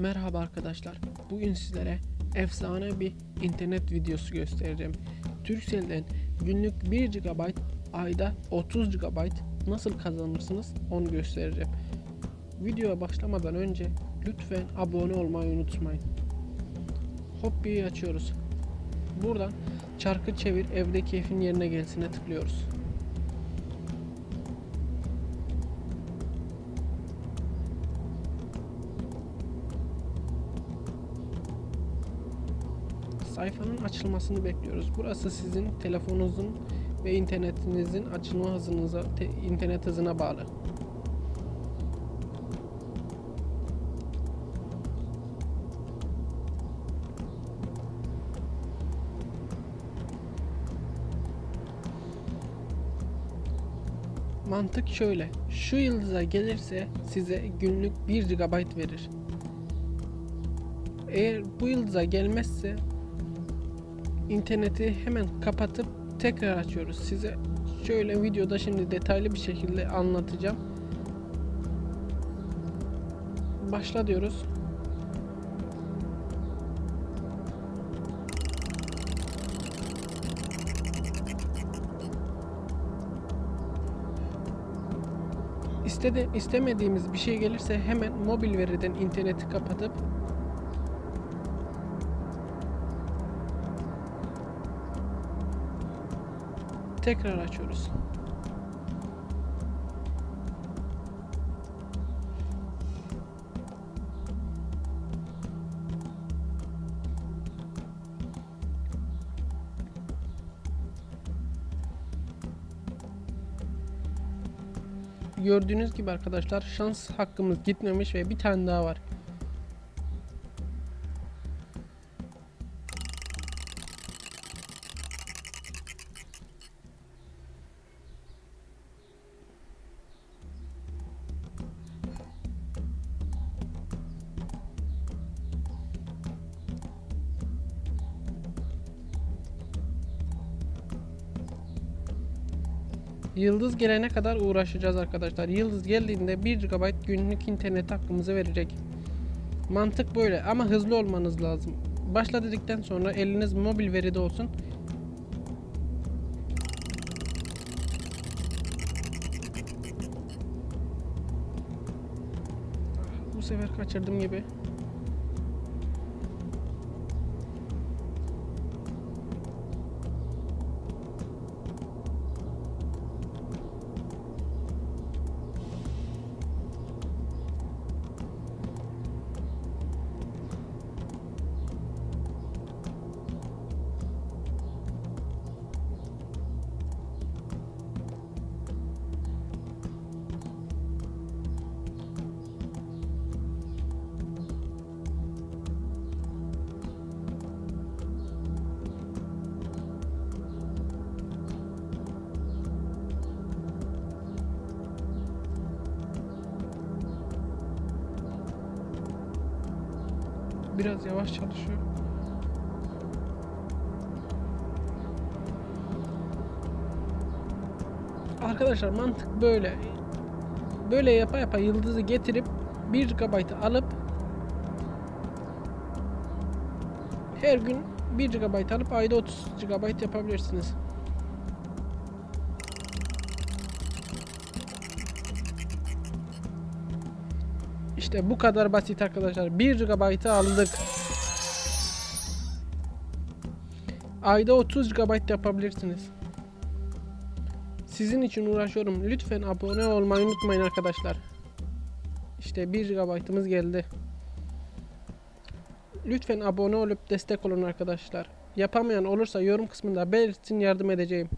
Merhaba arkadaşlar. Bugün sizlere efsane bir internet videosu göstereceğim. Turkcell'den günlük 1 GB, ayda 30 GB nasıl kazanırsınız onu göstereceğim. Videoya başlamadan önce lütfen abone olmayı unutmayın. Hoppi'yi açıyoruz. Buradan çarkı çevir evde keyfin yerine gelsine tıklıyoruz. Sayfanın açılmasını bekliyoruz. Burası sizin telefonunuzun ve internetinizin açılma hızınıza, te- internet hızına bağlı. Mantık şöyle. Şu yıldıza gelirse size günlük 1 GB verir. Eğer bu yıldıza gelmezse interneti hemen kapatıp tekrar açıyoruz. Size şöyle videoda şimdi detaylı bir şekilde anlatacağım. Başla diyoruz. İstedi, istemediğimiz bir şey gelirse hemen mobil veriden interneti kapatıp tekrar açıyoruz. Gördüğünüz gibi arkadaşlar şans hakkımız gitmemiş ve bir tane daha var. Yıldız gelene kadar uğraşacağız arkadaşlar. Yıldız geldiğinde 1 GB günlük internet hakkımızı verecek. Mantık böyle ama hızlı olmanız lazım. Başla dedikten sonra eliniz mobil veride olsun. Bu sefer kaçırdım gibi. Biraz yavaş çalışıyor. Arkadaşlar mantık böyle. Böyle yapa yapa yıldızı getirip 1 GB'ı alıp her gün 1 GB alıp ayda 30 GB yapabilirsiniz. İşte bu kadar basit arkadaşlar. 1 GB'ı aldık. Ayda 30 GB yapabilirsiniz. Sizin için uğraşıyorum. Lütfen abone olmayı unutmayın arkadaşlar. İşte 1 GB'ımız geldi. Lütfen abone olup destek olun arkadaşlar. Yapamayan olursa yorum kısmında belirtin yardım edeceğim.